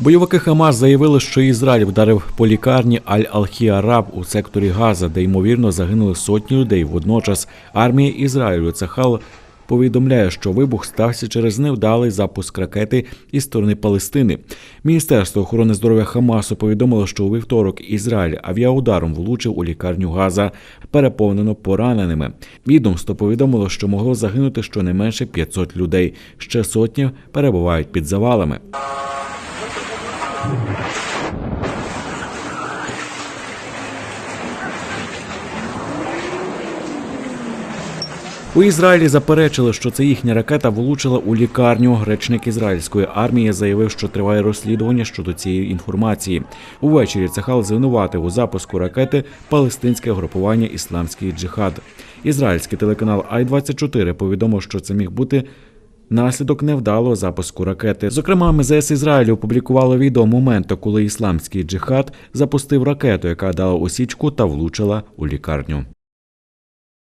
Бойовики Хамас заявили, що Ізраїль вдарив по лікарні Аль-Алхіараб у секторі Газа, де ймовірно загинули сотні людей. Водночас армія Ізраїлю Цахал повідомляє, що вибух стався через невдалий запуск ракети із сторони Палестини. Міністерство охорони здоров'я Хамасу повідомило, що у вівторок Ізраїль авіаударом влучив у лікарню Газа, переповнено пораненими. Відомство повідомило, що могло загинути щонайменше 500 людей. Ще сотні перебувають під завалами. У Ізраїлі заперечили, що це їхня ракета влучила у лікарню. Речник ізраїльської армії заявив, що триває розслідування щодо цієї інформації. Увечері Цахал звинуватив у запуску ракети палестинське групування Ісламський джихад. Ізраїльський телеканал Ай-24 повідомив, що це міг бути. Наслідок невдалого запуску ракети. Зокрема, МЗС Ізраїлю опублікувало відео моменту, коли ісламський джихад запустив ракету, яка дала осічку та влучила у лікарню.